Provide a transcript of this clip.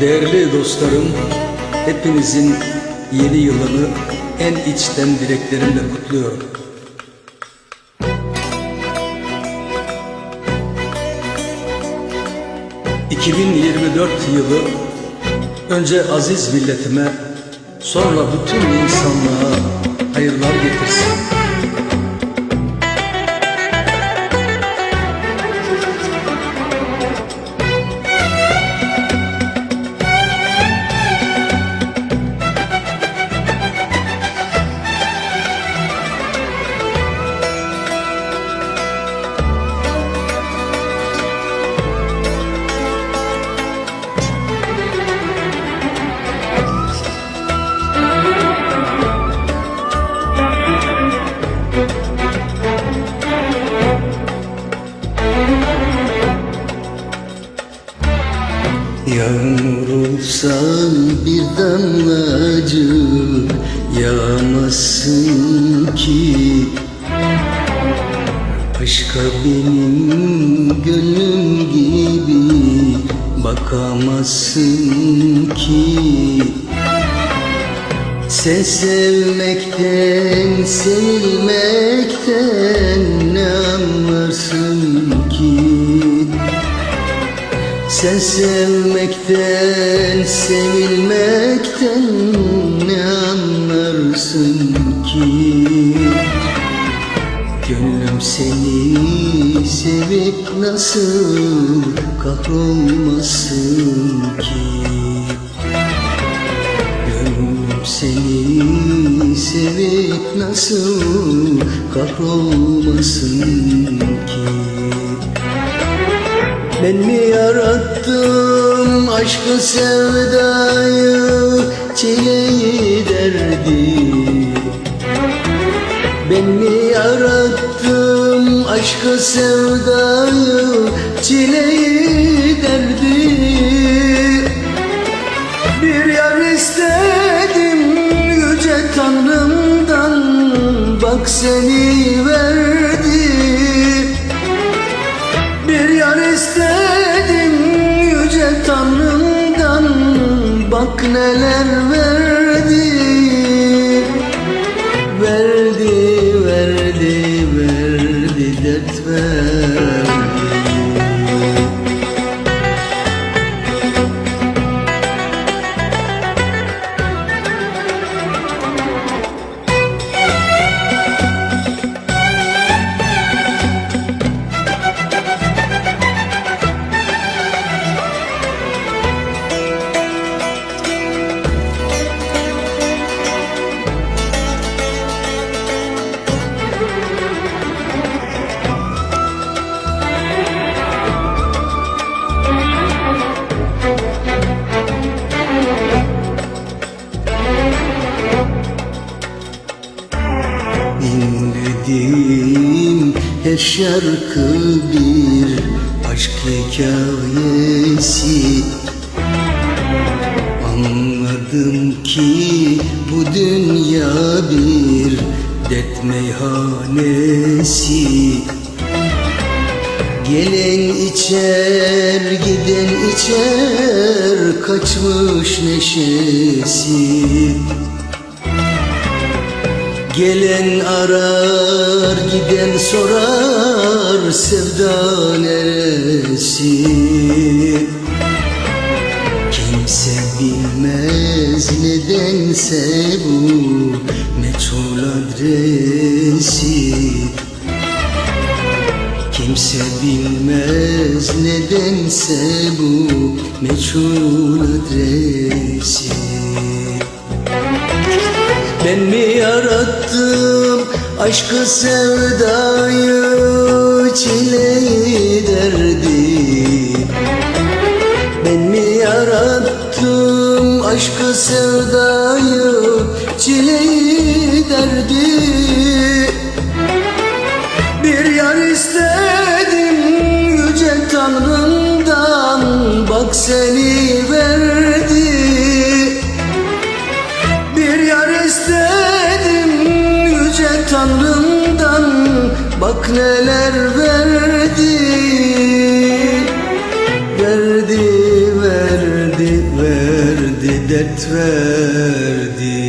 Değerli dostlarım, hepinizin yeni yılını en içten dileklerimle kutluyorum. ...2024 yılı... ...önce aziz milletime... ...sonra bütün insanlığa... ...hayırlar getirsin. Yağmur olsan bir damlacık yağmasın ki. Aşka benim gönlüm gibi bakamazsın ki. Sen sevmekten, sevilmekten ne anlarsın ki sen sevmekten, sevilmekten ne anlarsın ki? Gönlüm seni sevip nasıl kahrolmasın ki? Gönlüm seni sevip nasıl kahrolmasın ki? Ben mi yarattım aşkı sevdayı çileyi derdi. Ben mi yarattım aşkı sevdayı çileyi derdi. Bir yar istedim yüce tanrımdan bak seni verdi tanrımdan Bak neler verdi her şarkı bir aşk hikayesi. Anladım ki bu dünya bir dert meyhanesi. Gelen içer, giden içer, kaçmış neşesi Gelen arar, giden sorar sevda neresi? Kimse bilmez nedense bu meçhul adresi Kimse bilmez nedense bu meçhul adresi ben mi yarattım aşkı sevdayı çileyi derdi? Ben mi yarattım aşkı sevdayı çileyi derdi? Bir yar istedim yüce tanrımdan bak seni Bak neler verdi Verdi, verdi, verdi Dert verdi.